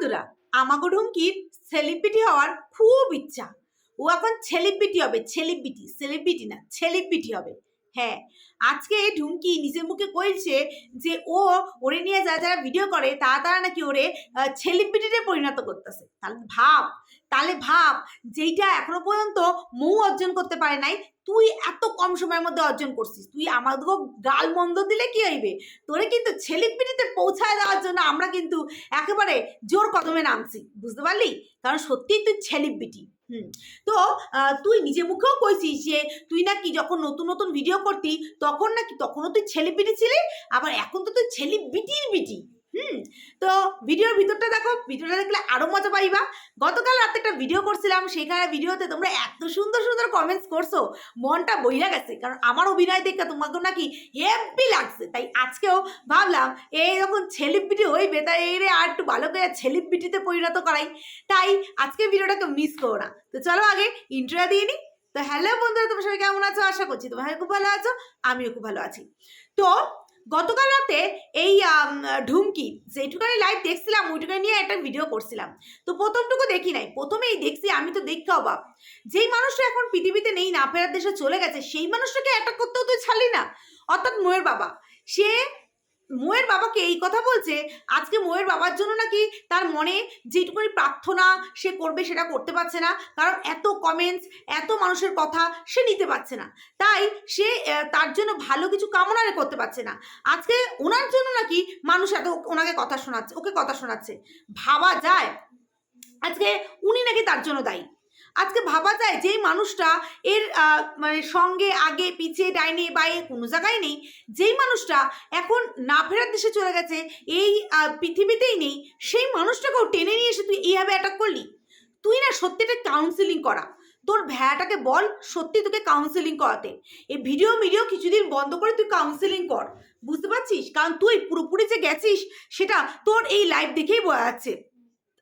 বন্ধুরা, আমাগো ঢুমকির সেলিব্রিটি হওয়ার খুব ইচ্ছা। ও এখন সেলিব্রিটি হবে সেলিব্রিটি সেলিব্রিটি না সেলিব্রিটি হবে। হ্যাঁ আজকে ঢুমকি নিজের মুখে কইছে যে ও ওরে নিয়ে যারা যারা ভিডিও করে, তারা তারা নাকি ওরে সেলিব্রিটিতে পরিণত করতেছে। তাহলে ভাব তাহলে ভাব, যেইটা এখনও পর্যন্ত মৌ অর্জন করতে পারে নাই, তুই এত কম সময়ের মধ্যে অর্জন করছিস। তুই আমাদেরকে গাল মন্দ দিলে কি হইবে? তোরে কিন্তু সেলিব্রিটিতে পৌঁছায় দেওয়ার জন্য আমরা কিন্তু একেবারে জোর কদমে নামছি। বুঝতে পারলি? কারণ সত্যিই তুই হুম তো তুই নিজে মুখেও কইছিস যে তুই নাকি যখন নতুন নতুন ভিডিও করতি, তখন নাকি, তখনও তুই ছেলে পিটি ছিলি? আবার এখন তো তুই ছেলে বিটির বিটি হুম, তো ভিডিওর ভিতরটা দেখো, ভিডিওটা দেখলে আরও মজা পাইবা। গতকাল রাতে একটা ভিডিও করছিলাম সেখানে ভিডিওতে তোমরা এত সুন্দর সুন্দর কমেন্টস করছ, মনটা বইয়া গেছে। কারণ আমার অভিনয় দেখে তোমাকে নাকি হেভি লাগছে। তাই আজকেও ভাবলাম এই যখন ছেলিব্রিটি হইবে, তাই এই রে আর একটু ভালো করে ছেলিব্রিটিতে পরিণত করাই। তাই আজকে ভিডিওটাকে মিস করো না। তো চলো আগে ইন্ট্রো দিয়ে নিই তো হ্যালো বন্ধুরা, তোমার সবাই কেমন আছো? আশা করছি তোমার খুব ভালো আছো, আমিও খুব ভালো আছি। তো গতকাল রাতে এই ঢুমকি যেটুকানি লাইভ দেখছিলাম, ওইটুকানি নিয়ে একটা ভিডিও করছিলাম। তো প্রথমটুকু দেখি নাই, প্রথমেই দেখছি, আমি তো দেখতে অবাক। যেই মানুষটা এখন পৃথিবীতে নেই, না ফেরার দেশে চলে গেছে, সেই মানুষটাকে অ্যাটাক করতেও তুই ছাড়লি না। অর্থাৎ মোয়ের বাবা। সে মোয়ের বাবাকে এই কথা বলছে, আজকে মোয়ের বাবার জন্য নাকি তার মনে যেটুকুনি প্রার্থনা সে করবে সেটা করতে পারছে না, কারণ এত কমেন্টস এত মানুষের কথা সে নিতে পারছে না। তাই সে তার জন্য ভালো কিছু কামনা করতে পারছে না। আজকে ওনার জন্য নাকি মানুষ এত ওনাকে কথা শোনাচ্ছে, ওকে কথা শোনাচ্ছে। ভাবা যায়। আজকে উনি নাকি তার জন্য দায়ী। আজকে ভাবা যায় যেই মানুষটা এর মানে সঙ্গে, আগে, পিছিয়ে, ডাইনে বাইরে কোনো জায়গায় নেই, যেই মানুষটা এখন না ফেরার দেশে চলে গেছে, এই পৃথিবীতেই নেই, সেই মানুষটাকেও টেনে নিয়ে এসে তুই এইভাবে অ্যাটাক করলি? তুই না সত্যিটা কাউন্সিলিং করা। তোর ভ্যাটাকে বল, সত্যি তোকে কাউন্সিলিং করাতে। এই ভিডিও মিডিও কিছুদিন বন্ধ করে তুই কাউন্সিলিং কর। বুঝতে পারছিস? কারণ তুই পুরোপুরি যে গেছিস, সেটা তোর এই লাইভ দেখেই বোঝা যাচ্ছে।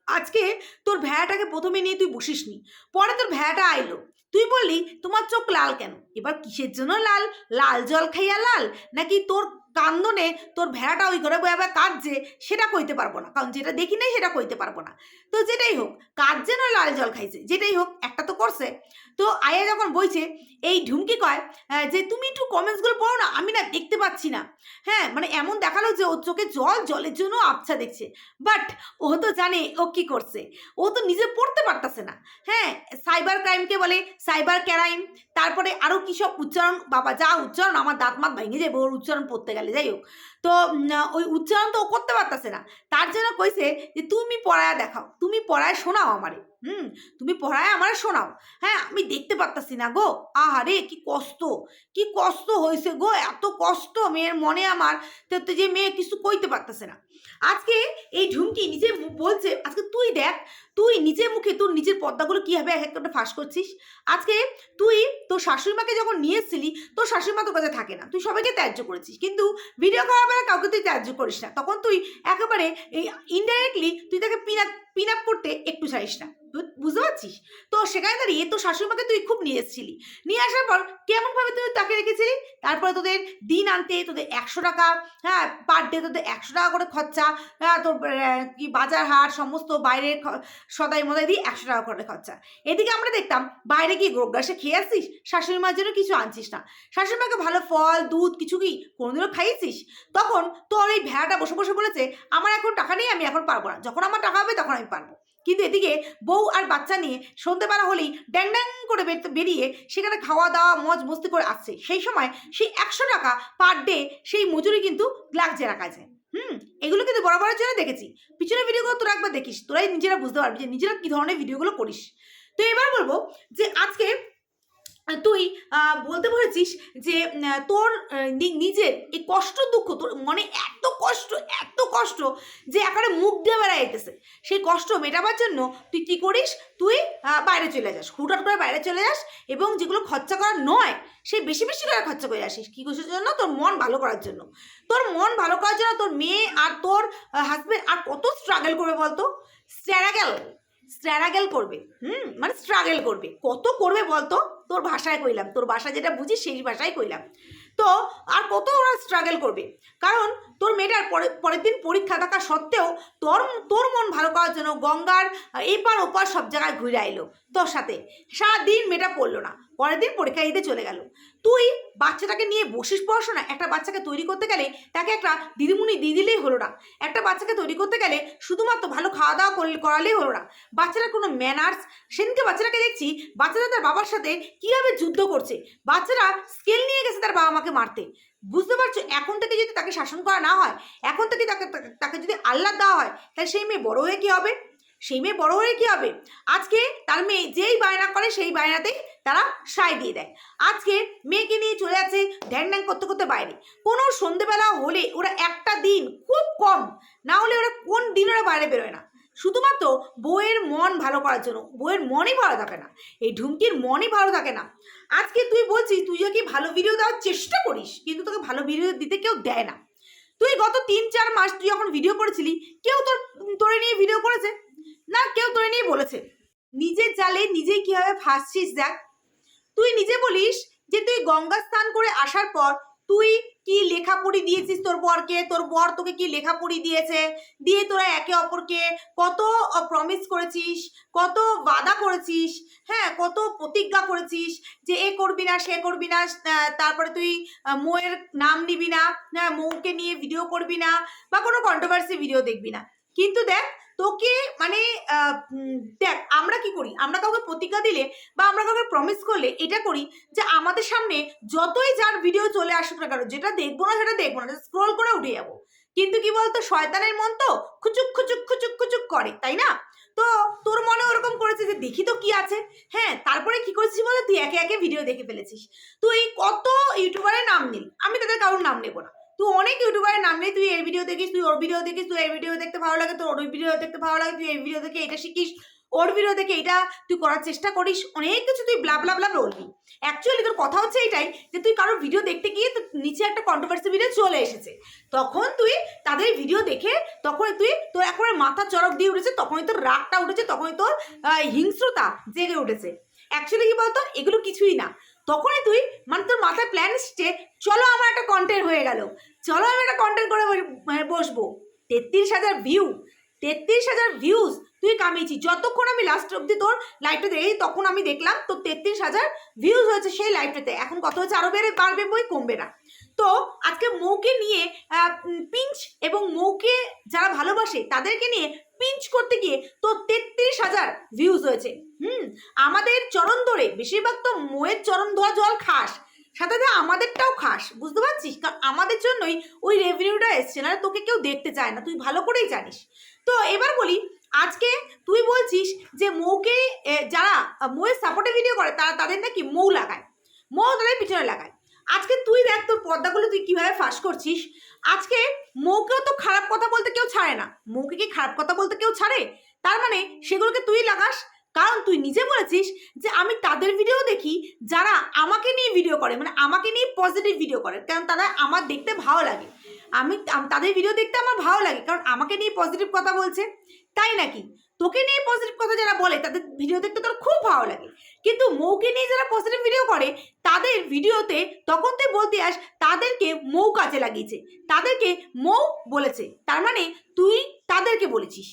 আজকে তোর ভ্যাটাকে প্রথমে নিয়ে তুই বসিস নি পরে তোর ভ্যাটা আইলো। তুই বললি, তোমার চোখ লাল কেন? এবার কিসের জন্য লাল? লাল জল খাইয়া লাল? নাকি তোর কান্দনে তোর ভেড়াটা ওই করে বয়ে কাঁদছে, সেটা কইতে পারব না। কারণ যেটা দেখি নাই, সেটা কইতে পারব না। তো যেটাই হোক, কাঁদছে না লাল জল খাইছে, যেটাই হোক, একটা তো করছে। তো আয়া যখন বইছে, এই ঢুমকি কয় যে তুমি একটু কমেন্টসগুলো পড়ো না, আমি না দেখতে পাচ্ছি না। হ্যাঁ মানে এমন দেখাল যে ওর চোখে জল, জলের জন্য আবছা দেখছে। বাট ও তো জানে ও কি করছে। ও তো নিজে পড়তে পারতেছে না। হ্যাঁ সাইবার ক্রাইমকে বলে সাইবার ক্রাইম তারপরে আরও কী সব উচ্চারণ, বাবা, যা উচ্চারণ, আমার দাঁত মাত ভেঙে যাবে, ওর উচ্চারণ পড়তে গেলে। যাই হোক। তো ওই উচ্চারণ তো ও করতে পারতাছে না। তার জন্য কইছে যে, তুমি পড়ায় দেখাও, তুমি পড়ায় শোনাও আমারে। হুম, তুমি পড়ায় আমার শোনাও। হ্যাঁ আমি দেখতে পারতাছি না গো। আহারে, কি কষ্ট কি কষ্ট হয়েছে গো, এত কষ্ট মেয়ের মনে আমার। তো যে মেয়ে কিছু কইতে পারতেছে না। আজকে এই ঝুমকি নিজে বলছে, আজকে তুই দেখ, তুই নিজের মুখে তোর নিজের পর্দাগুলো কীভাবে এক একটা ফাঁস করছিস? আজকে তুই তোর শাশুড়ি মাকে যখন নিয়ে এসেছিলি, তোর শাশুড়ি মা তোর কাছে থাকে না। তুই সবাইকে ত্যায্য করেছিস। কিন্তু ভিডিও করার বেলা কাউকে তুই ত্যায্য করিস না। তখন তুই একেবারে এই ইনডাইরেক্টলি তুই তাকে পিন আপ পিন আপ করতে একটু চাইস না। তুই বুঝতে পারছিস? তো সেখানে দাঁড়িয়ে তোর শাশুড়ি মাকে তুই খুব নিয়ে এসেছিলি। নিয়ে আসার পর কেমনভাবে তুই তাকে রেখেছিলি? তারপরে তোদের দিন আনতে, তোদের একশো টাকা হ্যাঁ পার ডে তোদের একশো টাকা করে খরচা হ্যাঁ তোর কি বাজার হাট, সমস্ত বাইরের খ- সদাই মদাই দিয়ে একশো টাকা করে খরচা। এদিকে আমরা দেখতাম বাইরে গিয়ে গ্রোগ্রাসে খেয়ে আসছিস? শাশুড়ি মার জন্য কিছু আনছিস না। শাশুড়ি মাকে ভালো ফল, দুধ, কিছু কি কোনোদিনও খাইয়েছিস? তখন তোর এই ভেড়াটা বসে বসে বলেছে, আমার এখন টাকা নেই, আমি এখন পারব না। যখন আমার টাকা হবে, তখন আমি পারব। কিন্তু এদিকে বউ আর বাচ্চা নিয়ে সন্ধ্যেবেলা হলেই ড্যাং ড্যাং করে বেরিয়ে সেখানে খাওয়া দাওয়া মজ মস্তি করে আসছে। সেই সময় সেই একশো টাকা পার ডে সেই মজুরি কিন্তু লাগছে রাখা যায় হুম, এগুলো কিন্তু বরাবরের জন্য দেখেছি। পিছনে ভিডিওগুলো তোরা একবার দেখিস। তোরাই নিজেরা বুঝতে পারবি যে নিজেরা কী ধরনের ভিডিওগুলো করিস। তো এবার বলব যে আজকে তুই বলতে পেরেছিস যে তোর নিজের এই কষ্ট দুঃখ, তোর মনে এত কষ্ট এত কষ্ট যে একেবারে মুখ দিয়ে বেড়াইতেছে সেই কষ্ট মেটাবার জন্য তুই কি করিস? তুই বাইরে চলে যাস। হুটহাট করে বাইরে চলে যাস এবং যেগুলো খরচা করার নয়, সেই বেশি বেশি করে খরচা করে আসিস। কী কিসের জন্য? তোর মন ভালো করার জন্য। তোর মন ভালো করার জন্য তোর মেয়ে আর তোর হাজবেন্ড আর কত স্ট্রাগল করবে বলতো? স্ট্র্যাগেল স্ট্র্যাগেল করবে। হুম মানে স্ট্রাগল করবে। কত করবে বলতো? তোর ভাষায় কইলাম। তোর ভাষা যেটা বুঝি সেই ভাষায় কইলাম। তো আর কত ওরা স্ট্রাগল করবে? কারণ তোর মেয়েটার পরে পরের দিন পরীক্ষা থাকা সত্ত্বেও তোর তোর মন ভালো করার জন্য গঙ্গার এপার ওপার সব জায়গায় ঘুরে আইলো। তোর সাথে। সারাদিন মেয়েটা পড়ল না। পরের দিন পরীক্ষা দিতে চলে গেল। তুই বাচ্চাটাকে নিয়ে বসিস পড়াশোনা একটা বাচ্চাকে তৈরি করতে গেলে তাকে একটা দিদিমুনি দিয়ে দিলেই হলো না। একটা বাচ্চাকে তৈরি করতে গেলে শুধুমাত্র ভালো খাওয়া দাওয়া করলে, করালেই হলো না। বাচ্চাটার কোনো ম্যানার্স সেদিনকে বাচ্চাটাকে দেখছি, বাচ্চাটা তার বাবার সাথে কীভাবে যুদ্ধ করছে। বাচ্চারা স্কেল নিয়ে গেছে তার বাবা মাকে মারতে। বুঝতে পারছ? এখন থেকে যদি তাকে শাসন করা না হয়, এখন থেকে তাকে- তাকে যদি আল্লাহ দেওয়া হয়, তাহলে সেই মেয়ে বড় হয়ে কী হবে? সেই মেয়ে বড় হয়ে কী হবে? আজকে তার মেয়ে যেই বায়না করে সেই বায়নাতেই তারা সায় দিয়ে দেয়। আজকে মেয়েকে নিয়ে চলে যাচ্ছে ধ্যান ধ্যান করতে করতে বাইরে। কোনো সন্ধেবেলা হলে ওরা একটা দিন খুব কম, না হলে ওরা কোন দিন ওরা বাইরে বেরোয় না। শুধুমাত্র বইয়ের মন ভালো করার জন্য বইয়ের মনই ভালো থাকে না, এই ঢুমকির মনই ভালো থাকে না। আজকে তুই বলছিস তুই কি ভালো ভিডিও দেওয়ার চেষ্টা করিস? কিন্তু তোকে ভালো ভিডিও দিতে কেউ দেয় না। তুই গত তিন চার মাস তুই যখন ভিডিও করেছিলি, কেউ তোর, তোরে নিয়ে ভিডিও করেছে? না, কেউ তোরে নিয়ে বলেছে? নিজের জালে নিজেই কীভাবে ফাঁসছিস দেখ। তুই নিজে বলিস যে তুই গঙ্গা স্নান করে আসার পর তুই কি লেখা পড়ি দিয়েছিস তোর বরকে? তোর বর তোকে কি লেখা পড়ি দিয়েছে? দিয়ে তোরা একে অপরকে কত প্রমিস করেছিস? কত বাধা করেছিস? হ্যাঁ কত প্রতিজ্ঞা করেছিস যে এ করবি না, সে করবি না তারপরে তুই মৌয়ের নাম নিবি না হ্যাঁ মৌকে নিয়ে ভিডিও করবি না বা কোনো কন্ট্রোভার্সি ভিডিও দেখবি না। কিন্তু দেখ তোকে মানে দেখ, আমরা কি করি? আমরা কাউকে প্রতিজ্ঞা দিলে বা আমরা কাউকে প্রমিস করলে এটা করি যে আমাদের সামনে যতই যার ভিডিও চলে আসুক না কেন, যেটা দেখব না সেটা দেখব না স্ক্রল করে উঠে যাব। কিন্তু কি বলতো, শয়তানের মন তো খুচুক খুচুক খুচুক খুচুক করে, তাই না? তো তোর মনে ওরকম করেছে যে দেখি তো কি আছে? হ্যাঁ তারপরে কি করেছিস বলো তুই একে একে ভিডিও দেখে ফেলেছিস। তুই কত ইউটিউবারের নাম নিল? আমি তাদের কারোর নাম নেব না। তুই অনেক ইউটিউবারের নাম নেই তুই এর ভিডিও দেখিস, তুই ওর ভিডিও দেখিস, তুই এই ভিডিও দেখতে ভালো লাগে, তোর ওর ভিডিও দেখতে ভালো লাগে, তুই এই ভিডিও দেখে এটা শিখিস, ওর ভিডিও দেখে এটা তুই করার চেষ্টা করিস, অনেক কিছু তুই ব্লা ব্লা ব্লা বলবি। অ্যাকচুয়ালি তোর কথা হচ্ছে এটাই যে তুই কারোর ভিডিও দেখতে গিয়ে তোর নিচে একটা কন্ট্রোভার্সি ভিডিও চলে এসেছে। তখন তুই তাদের ভিডিও দেখে তখন তুই তোর একবারে মাথা চরক দিয়ে উঠেছে, তখনই তোর রাগটা উঠেছে, তখনই তোর হিংস্রতা জেগে উঠেছে। অ্যাকচুয়ালি কি বলতো? এগুলো কিছুই না। তখনই তুই মানে তোর মাথায় প্ল্যান এসছে, চলো আমার একটা কন্টেন্ট হয়ে গেল। চলো আমি একটা কন্টেন্ট করে মানে বসবো। তেত্রিশ হাজার ভিউ তেত্রিশ হাজার ভিউজ তুই কামিয়েছিস। যতক্ষণ আমি লাস্ট অব্দি তোর লাইভটা দেখি তখন আমি দেখলাম তোর তেত্রিশ হাজার ভিউজ হয়েছে সেই লাইভটাতে এখন কত হচ্ছে আরও বেড়ে, বাড়বে বই, কমবে না। তো আজকে মৌকে নিয়ে পিঞ্চ এবং মৌকে যারা ভালোবাসে, তাদেরকে নিয়ে পিঞ্চ করতে গিয়ে তোর তেত্রিশ হাজার ভিউজ হয়েছে। হুম, আমাদের চরণ ধরে, বেশিরভাগ তো মোয়ের চরণ ধোয়া জল খাস, সাথে সাথে আমাদেরটাও খাস, বুঝতে পারছিস? কারণ আমাদের জন্যই ওই রেভিনিউটা এসছে না তোকে কেউ দেখতে চায় না, তুই ভালো করেই জানিস। তো এবার বলি, আজকে তুই বলছিস যে মৌকে যারা মৌয়ের সাপোর্টে ভিডিও করে, তারা তাদের নাকি মৌ লাগায়, মৌ তাদের পিছনে লাগায়। আজকে তুই দেখ তোর পর্দাগুলো তুই কীভাবে ফাঁস করছিস আজকে মৌকেও তো খারাপ কথা বলতে কেউ ছাড়ে না। মৌকে কি খারাপ কথা বলতে কেউ ছাড়ে? তার মানে সেগুলোকে তুই লাগাস। কারণ তুই নিজে বলেছিস যে আমি তাদের ভিডিও দেখি, যারা আমাকে নিয়ে ভিডিও করে মানে আমাকে নিয়ে পজিটিভ ভিডিও করে। কারণ তারা আমার দেখতে ভালো লাগে। আমি তাদের ভিডিও দেখতে আমার ভালো লাগে, কারণ আমাকে নিয়ে পজিটিভ কথা বলছে। তাই নাকি? তোকে নিয়ে পজিটিভ কথা যারা বলে, তাদের ভিডিও দেখতে তোর খুব ভালো লাগে। কিন্তু মৌকে নিয়ে যারা পজিটিভ ভিডিও করে, তাদের ভিডিওতে তখন তুই বলতে আস তাদেরকে মৌ কাজে লাগিয়েছে। তাদেরকে মৌ বলেছে। তার মানে তুই তাদেরকে বলেছিস।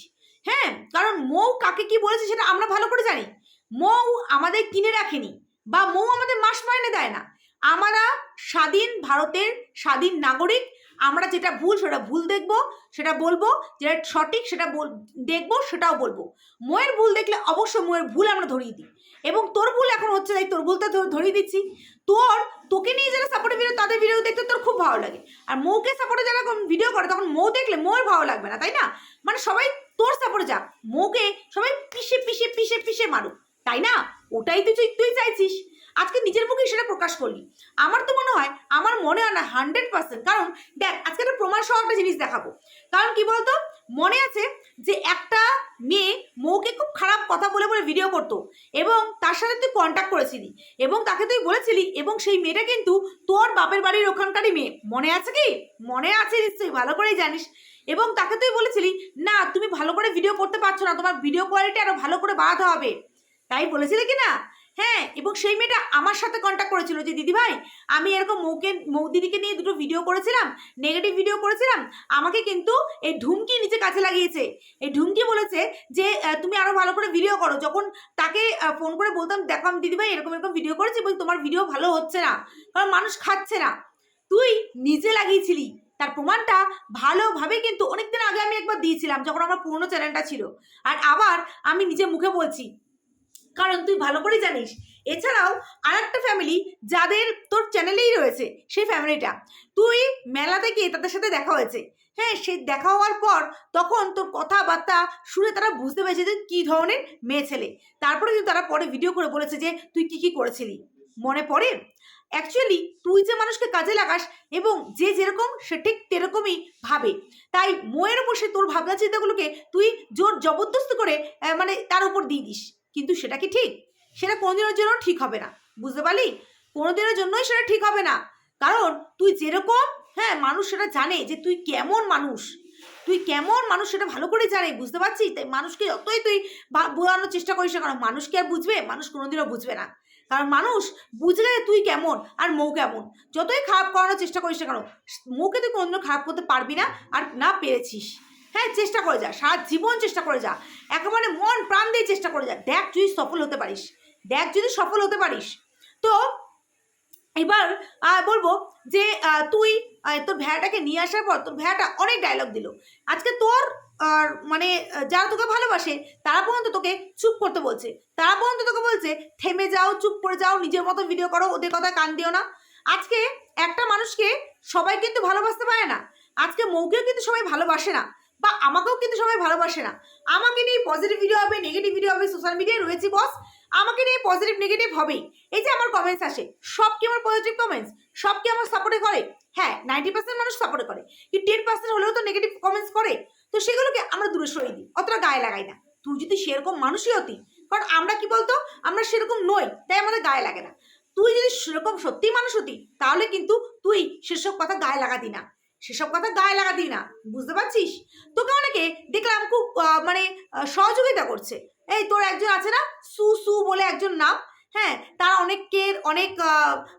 হ্যাঁ কারণ মৌ কাকে কি বলেছে সেটা আমরা ভালো করে জানি। মৌ আমাদের কিনে রাখেনি বা মৌ আমাদের মাস মাইনে দেয় না। আমরা স্বাধীন ভারতের স্বাধীন নাগরিক আমরা যেটা ভুল সেটা ভুল দেখব, সেটা বলব, যেটা সঠিক সেটা দেখব, সেটাও বলব। ময়ের ভুল দেখলে অবশ্যই ময়ের ভুল আমরা ধরিয়ে দিই। এবং তোর ভুল এখন হচ্ছে, তাই তোর ভুলটা ধরিয়ে দিচ্ছি। তোর, তোকে নিয়ে যারা সাপোর্টে ভিডিও তাদের ভিডিও দেখতে তোর খুব ভালো লাগে। আর মৌকে সাপোর্টে যারা ভিডিও করে, তখন মৌ দেখলে মৌর ভালো লাগবে না, তাই না? মানে সবাই তোর সাপোর্টে যাক মৌকে সবাই পিষে পিষে পিষে পিষে মারুক। তাই না? ওটাই তুই, তুই- চাইছিস। আজকে নিজের মুখে সেটা প্রকাশ করলি। আমার তো আমার মনে হয় না হান্ড্রেড পার্সেন্ট কারণ দেখ, আজকে একটা প্রমাণ সহ একটা জিনিস দেখাবো। কারণ কি বলতো? মনে আছে যে একটা মেয়ে মৌকে খুব খারাপ কথা বলে বলে ভিডিও করতো এবং তার সাথে তুই কন্ট্যাক্ট করেছিলি এবং তাকে তুই বলেছিলি এবং সেই মেয়েটা কিন্তু তোর বাপের বাড়ির ওখানকারই মেয়ে। মনে আছে কি? মনে আছে নিশ্চয়ই, ভালো করেই জানিস। এবং তাকে তুই বলেছিলি, না, তুমি ভালো করে ভিডিও করতে পারছ না, তোমার ভিডিও কোয়ালিটি আরও ভালো করে বাড়াতে হবে। তাই বলেছিলে কি না? হ্যাঁ এবং সেই মেয়েটা আমার সাথে কন্ট্যাক্ট করেছিল যে দিদি ভাই আমি এরকম মৌকে, মৌ দিদিকে নিয়ে দুটো ভিডিও করেছিলাম নেগেটিভ ভিডিও করেছিলাম, আমাকে কিন্তু এই ঢুমকি নিচে কাছে লাগিয়েছে। এই ঢুমকি বলেছে যে তুমি আরও ভালো করে ভিডিও করো। যখন তাকে ফোন করে বলতাম, দেখো, আমি দিদি ভাই এরকম এরকম ভিডিও করেছি, বলি, তোমার ভিডিও ভালো হচ্ছে না, কারণ মানুষ খাচ্ছে না। তুই নিজে লাগিয়েছিলি। তার প্রমাণটা ভালোভাবে কিন্তু অনেকদিন আগে আমি একবার দিয়েছিলাম, যখন আমার পুরনো চ্যানেলটা ছিল। আর আবার আমি নিজে মুখে বলছি কারণ তুই ভালো করে জানিস। এছাড়াও আর একটা ফ্যামিলি যাদের তোর চ্যানেলেই রয়েছে, সেই ফ্যামিলিটা তুই মেলা গিয়ে তাদের সাথে দেখা হয়েছে। হ্যাঁ সেই দেখা হওয়ার পর তখন তোর কথাবার্তা শুনে তারা বুঝতে পেরেছে যে কী ধরনের মেয়ে ছেলে। তারপরে কিন্তু তারা পরে ভিডিও করে বলেছে যে তুই কি কি করেছিলি। মনে পড়ে? অ্যাকচুয়ালি তুই যে মানুষকে কাজে লাগাস এবং যে যেরকম, সে ঠিক তেরকমই ভাবে। তাই মোয়ের বসে তোর ভাবনা চিন্তাগুলোকে তুই জোর জবরদস্ত করে মানে তার উপর দিয়ে দিস। কিন্তু সেটা কি ঠিক? সেটা কোনোদিনের জন্য ঠিক হবে না। বুঝতে পারলি? কোনোদিনের জন্যই সেটা ঠিক হবে না। কারণ তুই যেরকম হ্যাঁ মানুষ সেটা জানে যে তুই কেমন মানুষ। তুই কেমন মানুষ সেটা ভালো করে জানে, বুঝতে পারছিস? তাই মানুষকে যতই তুই বোঝানোর চেষ্টা করিস না কারণ মানুষ কি আর বুঝবে, মানুষ কোনোদিনও বুঝবে না। কারণ মানুষ বুঝলে তুই কেমন আর মৌ কেমন। যতই খারাপ করানোর চেষ্টা করিস না কেন, মৌকে তুই কোনোদিনও খারাপ করতে পারবি না আর না পেরেছিস। হ্যাঁ চেষ্টা করে যা, সারা জীবন চেষ্টা করে যা। একেবারে মন প্রাণ দিয়ে চেষ্টা করে যা। দেখ তুই সফল হতে পারিস, দেখ যদি সফল হতে পারিস। তো এবার বলব যে তুই তোর ভ্যাটাকে নিয়ে আসার পর তোর ভ্যাটা অনেক ডায়লগ দিল। আজকে তোর, আর মানে যারা তোকে ভালোবাসে, তারা পর্যন্ত তোকে চুপ করতে বলছে। তারা পর্যন্ত তোকে বলছে, থেমে যাও, চুপ করে যাও, নিজের মতো ভিডিও করো, ওদের কথা কান দিও না। আজকে একটা মানুষকে সবাই কিন্তু ভালোবাসতে পারে না। আজকে মৌকেও কিন্তু সবাই ভালোবাসে না। বা আমাকেও কিন্তু সবাই ভালোবাসে না। আমাকে নিয়ে পজিটিভ ভিডিও হবে নেগেটিভ ভিডিও হবে সোশ্যাল মিডিয়ায় রয়েছি বস আমাকে নিয়ে পজিটিভ নেগেটিভ হবেই। এই যে আমার কমেন্টস আসে, সব কি আমার পজিটিভ কমেন্টস সব কি আমার সাপোর্টে করে? হ্যাঁ নাইনটি পার্সেন্ট মানুষ সাপোর্টে করে। কি টেন পার্সেন্ট হলেও তো নেগেটিভ কমেন্টস করে? তো সেগুলোকে আমরা দূরে সরিয়ে দিই, অতটা গায়ে লাগাই না। তুই যদি সেরকম মানুষই হতি, কারণ আমরা কি বলতো? আমরা সেরকম নই, তাই আমাদের গায়ে লাগে না। তুই যদি সেরকম সত্যিই মানুষ হতি, তাহলে কিন্তু তুই সেসব কথা গায়ে লাগাতি না। সেসব কথা গায়ে লাগাতি না, বুঝতে পারছিস? তোকে অনেকে দেখলাম খুব মানে সহযোগিতা করছে। এই তোর একজন আছে না? সু সু বলে একজন নাম হ্যাঁ? তারা অনেকের, অনেক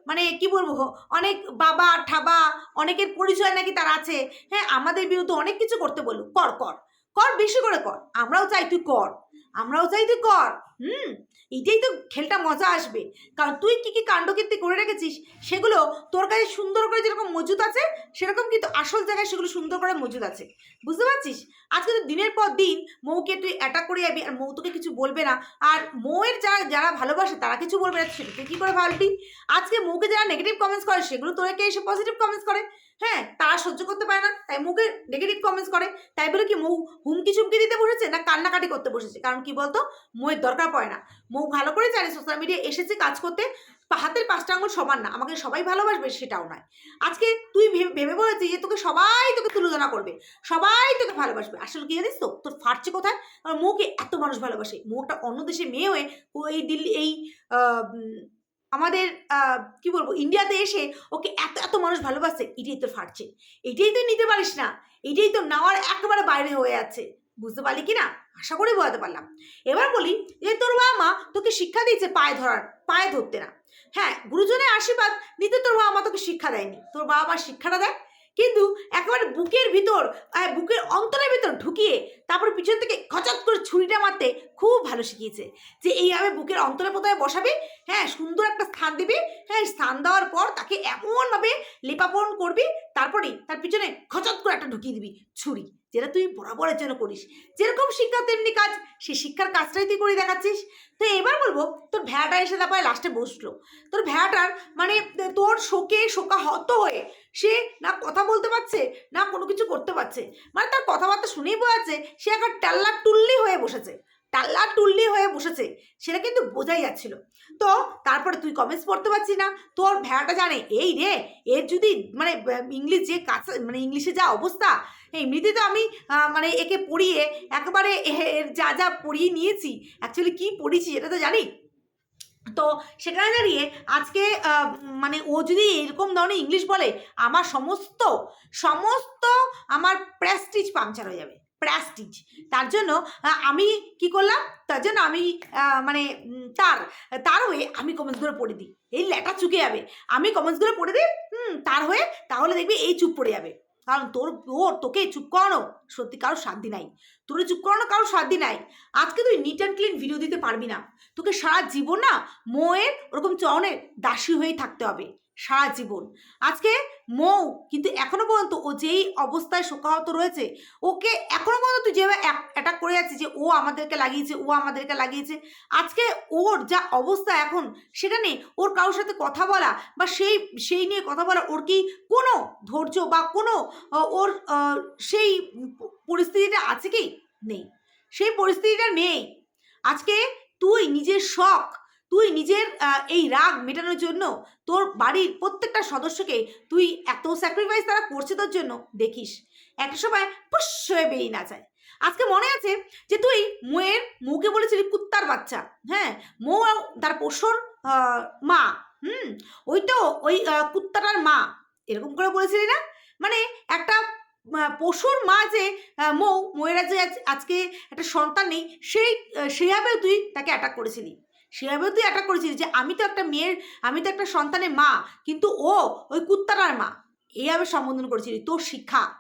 মানে কি বলব? অনেক বাবা, ঠাবা, অনেকের পরিচয় নাকি তার আছে। হ্যাঁ আমাদের বিরুদ্ধে অনেক কিছু করতে বলুক। কর কর। কর, বেশি করে কর। আমরাও চাই তুই কর। আমরাও চাই তুই কর। হুম? এইটাই তো খেলটা মজা আসবে। কারণ তুই কি কি কাণ্ডকীর্তি করে রেখেছিস, সেগুলো তোর কাছে সুন্দর করে যেরকম মজুদ আছে, সেরকম কিন্তু আসল জায়গায় সেগুলো সুন্দর করে মজুদ আছে। বুঝতে পারছিস? আজকে তো দিনের পর দিন মৌকে তুই অ্যাটাক করে যাবি, আর মৌ তোকে কিছু বলবে না। আর মৌয়ের যারা যারা ভালোবাসে তারা কিছু বলবে না সেটা তুই কী করে ভাববি? আজকে মৌকে যারা নেগেটিভ কমেন্টস করে, সেগুলো তোরাকে এসে পজিটিভ কমেন্টস করে? হ্যাঁ তারা সহ্য করতে পারে না। তাই মুখে নেগেটিভ কমেন্টস করে। তাই বলে কি মৌ হুমকি চুমকি দিতে বসেছে না কান্নাকাটি করতে বসেছে? কারণ কি বলতো মৌয়ের দরকার পড়ে না। মৌ ভালো করে জানে সোশ্যাল মিডিয়ায় এসেছে কাজ করতে হাতের পাঁচটা আঙুল সমান না। আমাকে সবাই ভালোবাসবে সেটাও নয়। আজকে তুই ভেবে বলেছিস যে তোকে সবাই তোকে তুলনা করবে, সবাই তোকে ভালোবাসবে। আসলে কি জানিস তো, তোর ফাটছে কোথায়? কারণ মৌকে এত মানুষ ভালোবাসে। মৌটা অন্য দেশে মেয়ে হয়ে এই দিল্লি, এই আমাদের কি বলব ইন্ডিয়াতে এসে ওকে এত এত মানুষ ভালোবাসে, এটাই তো ফাটছে। এটাই তো নিতে পারিস না, এটাই তো নেওয়ার একেবারে বাইরে হয়ে আছে বুঝতে পারলি কি না? আশা করে বোঝাতে পারলাম। এবার বলি যে তোর বাবা মা তোকে শিক্ষা দিয়েছে পায়ে ধরার, পায়ে ধরতে না। হ্যাঁ গুরুজনের আশীর্বাদ নিতে তোর বাবা মা তোকে শিক্ষা দেয়নি। তোর বাবা মা শিক্ষাটা দেয় কিন্তু একেবারে বুকের ভিতর বুকের অন্তরের ভিতর ঢুকিয়ে তারপর পিছন থেকে খচত করে ছুরিটা মারতে খুব ভালো শিখিয়েছে যে এইভাবে বুকের অন্তরে কোথায় বসাবে হ্যাঁ সুন্দর একটা স্থান দিবি হ্যাঁ স্থান দেওয়ার পর তাকে এমনভাবে লেপাপন করবি, তারপরেই তার পিছনে খচত করে একটা ঢুকিয়ে দিবি ছুরি, যেটা তুই বরাবরের জন্য করিস। যেরকম শিক্ষা, তেমনি কাজ সেই শিক্ষার কাজটাই তুই করে দেখাচ্ছিস। তো এবার বলব, তোর ভেড়াটা এসে তারপরে লাস্টে বসল। তোর ভেড়াটার মানে তোর শোকে শোকা হত হয়ে সে না কথা বলতে পারছে, না কোনো কিছু করতে পারছে। মানে তার কথাবার্তা শুনেই বোঝা যাচ্ছে সে এখন টাল্লা টুল্লি হয়ে বসেছে। টাল্লা টুল্লি হয়ে বসেছে, সেটা কিন্তু বোঝাই যাচ্ছিল। তো তারপরে তুই কমেন্টস পড়তে পারছি না। তোর ভেড়াটা জানে, এই রে, এর যদি মানে ইংলিশ যে কাজ মানে ইংলিশে যা অবস্থা, এমনিতে তো আমি মানে একে পড়িয়ে, একবারে এর যা যা পড়িয়ে নিয়েছি অ্যাকচুয়ালি কি পড়িয়েছি এটা তো জানি। তো সেখানে দাঁড়িয়ে আজকে মানে ও যদি এরকম ধরনের ইংলিশ বলে, আমার সমস্ত সমস্ত আমার প্রেস্টিজ পাংচার হয়ে যাবে প্র্যাস্টিজ তার জন্য আমি কি করলাম? তার জন্য আমি মানে তার তার হয়ে আমি কমেন্টসগুলো পড়ে দিই। এই লেটা চুকে যাবে। আমি কমেন্টসগুলো পড়ে দিই, হুম, তার হয়ে তাহলে দেখবি এই চুপ পড়ে যাবে। কারণ তোর ওর, তোকে চুপ করানো সত্যি কারোর সাধ্যি নাই। তোর চুপ করানো কারোর সাধ্যি নাই। আজকে তুই নিট অ্যান্ড ক্লিন ভিডিও দিতে পারবি না। তোকে সারা জীবন না মোয়ের ওরকম চরণের দাসী হয়েই থাকতে হবে। সারা জীবন। আজকে মৌ কিন্তু এখনও পর্যন্ত ও যেই অবস্থায় শোকাহত রয়েছে, ওকে এখনও পর্যন্ত তুই যেভাবে অ্যাটাক করে যাচ্ছিস যে ও আমাদেরকে লাগিয়েছে, ও আমাদেরকে লাগিয়েছে, আজকে ওর যা অবস্থা এখন সেখানে ওর কারোর সাথে কথা বলা বা সেই সেই নিয়ে কথা বলা ওর কি কোনো ধৈর্য বা কোনো ওর সেই পরিস্থিতিটা আছে কি? নেই। সেই পরিস্থিতিটা নেই। আজকে তুই নিজের শখ তুই নিজের এই রাগ মেটানোর জন্য তোর বাড়ির প্রত্যেকটা সদস্যকে তুই এত স্যাক্রিফাইস তারা করছে তোর জন্য দেখিস। একটা সময় পুশ হয়ে বেরিয়ে না যায়। আজকে মনে আছে যে তুই মোয়ের মুখে বলেছিলি কুত্তার বাচ্চা হ্যাঁ? মৌ তার পোষণ মা, হুম? ওই তো ওই কুত্তাটার মা, এরকম করে বলেছিলি না? মানে একটা পশুর মা যে মৌ, ময়েরা যে আজ- আজকে একটা সন্তান নেই, সেই সেভাবেও তুই তাকে অ্যাটাক করেছিলি। সেভাবেও তুই অ্যাটাক করেছিলি যে আমি তো একটা মেয়ের, আমি তো একটা সন্তানের মা, কিন্তু ও ওই কুত্তাটার মা। এইভাবে সম্বোধন করেছিলি, তোর শিক্ষা।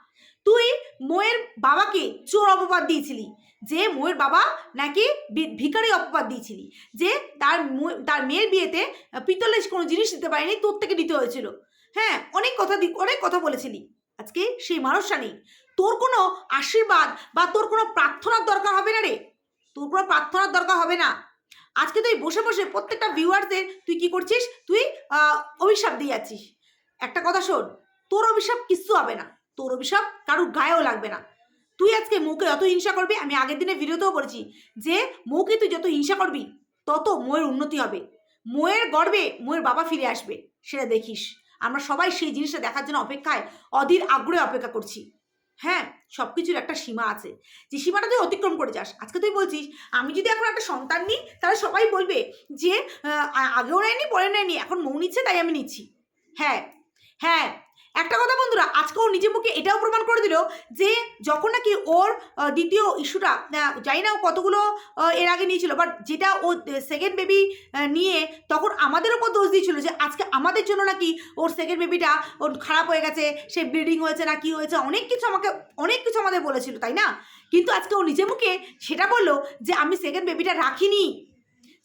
তুই মোয়ের বাবাকে চোর অপবাদ দিয়েছিলি, যে মোয়ের বাবা নাকি ভি- ভিখারি অপবাদ দিয়েছিলি, যে তার তার মেয়ের বিয়েতে পিতলের কোনো জিনিস দিতে পারেনি, তোর থেকে দিতে হয়েছিল। হ্যাঁ অনেক কথা অনেক কথা বলেছিলি। আজকে সেই মানুষটা নেই। তোর কোনো আশীর্বাদ বা তোর কোনো প্রার্থনার দরকার হবে না রে। তোর কোনো প্রার্থনার দরকার হবে না। আজকে তুই বসে বসে প্রত্যেকটা ভিউয়ারদের তুই কি করছিস? তুই অভিশাপ দিয়ে যাচ্ছিস। একটা কথা শোন, তোর অভিশাপ কিচ্ছু হবে না। তোর অভিশাপ কারুর গায়েও লাগবে না। তুই আজকে মৌকে যত হিংসা করবি, আমি আগের দিনে ভিডিওতেও বলেছি যে, মৌকে তুই যত হিংসা করবি, তত মোয়ের উন্নতি হবে। মোয়ের গর্বে মোয়ের বাবা ফিরে আসবে, সেটা দেখিস। আমরা সবাই সেই জিনিসটা দেখার জন্য অপেক্ষায়, অধীর আগ্রহে অপেক্ষা করছি। হ্যাঁ সব কিছুর একটা সীমা আছে। যে সীমাটা তুই অতিক্রম করে যাস। আজকে তুই বলছিস, আমি যদি এখন একটা সন্তান নিই, তাহলে সবাই বলবে যে আগেও নেয়নি পরে নেয়নি, এখন মৌ নিচ্ছে, তাই আমি নিচ্ছি। হ্যাঁ হ্যাঁ একটা কথা বন্ধুরা, আজকে ও নিজের মুখে এটাও প্রমাণ করে দিল যে যখন নাকি ওর দ্বিতীয় ইস্যুটা জানি না কতগুলো এর আগে নিয়েছিল বাট যেটা ও সেকেন্ড বেবি নিয়ে তখন আমাদের ওপর দোষ দিয়েছিল যে আজকে আমাদের জন্য নাকি ওর সেকেন্ড বেবিটা ওর খারাপ হয়ে গেছে, সে ব্লিডিং হয়েছে না কি হয়েছে, অনেক কিছু আমাকে, অনেক কিছু আমাদের বলেছিল, তাই না? কিন্তু আজকে ও নিজের মুখে সেটা বলল যে আমি সেকেন্ড বেবিটা রাখিনি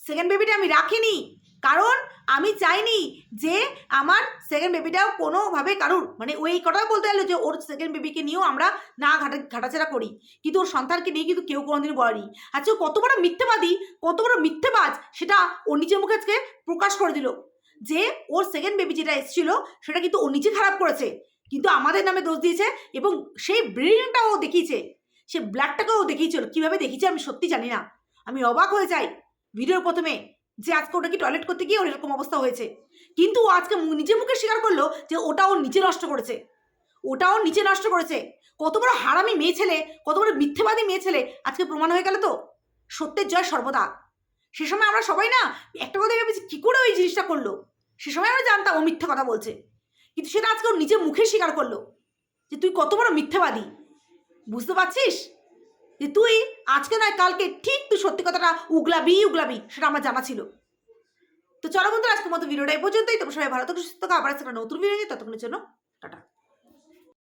সেকেন্ড বেবিটা আমি রাখিনি। কারণ আমি চাইনি যে আমার সেকেন্ড বেবিটাও কোনোভাবে কারুর মানে ওই কথাও বলতে গেলো যে ওর সেকেন্ড বেবিকে নিয়েও আমরা না ঘাটা, ঘাটাছাড়া করি। কিন্তু ওর সন্তানকে নিয়ে কিন্তু কেউ কোনোদিন বলেনি ও কত বড় মিথ্যেবাদী, কত বড় মিথ্যেবাজ, সেটা ও নিজের মুখে আজকে প্রকাশ করে দিল। যে ওর সেকেন্ড বেবি যেটা এসেছিল, সেটা কিন্তু ও নিজে খারাপ করেছে। কিন্তু আমাদের নামে দোষ দিয়েছে এবং সেই ব্রিলিংটাও ও দেখিয়েছে। সে ব্ল্যাকটাকেও ও দেখিয়েছিল। কীভাবে দেখিয়েছে আমি সত্যি জানি না। আমি অবাক হয়ে যাই। ভিডিওর প্রথমে যে আজকে ওটা কি টয়লেট করতে গিয়ে ওর এরকম অবস্থা হয়েছে। কিন্তু ও আজকে মু- নিজে মুখে স্বীকার করল যে ওটা ওর নিচে নষ্ট করেছে। ওটা ওর নিচে নষ্ট করেছে। কত বড় হারামি মেয়ে ছেলে, কত বড় মিথ্যেবাদী মেয়ে ছেলে। আজকে প্রমাণ হয়ে গেল তো? সত্যের জয় সর্বদা। সে সময় আমরা সবাই না একটা কথা ভেবেছি, কী করে ওই জিনিসটা করল? সে সময় আমরা জানতাম ও মিথ্যে কথা বলছে। কিন্তু সেটা আজকে ওর নিজে মুখে স্বীকার করল যে তুই কত বড় মিথ্যেবাদী। বুঝতে পারছিস? যে তুই আজকে নয়, কালকে ঠিক তুই সত্যি কথাটা উগলাবি উগলাবি, সেটা আমার জানা ছিল। তো চলো বন্ধুরা, আজকের মতো ভিডিওটা এই পর্যন্তই। তোমার সবাই ভালো থাকো, সুস্থ থাকো। আবার একটা নতুন ভিডিও নিয়ে ততক্ষণের জন্য, টাটা।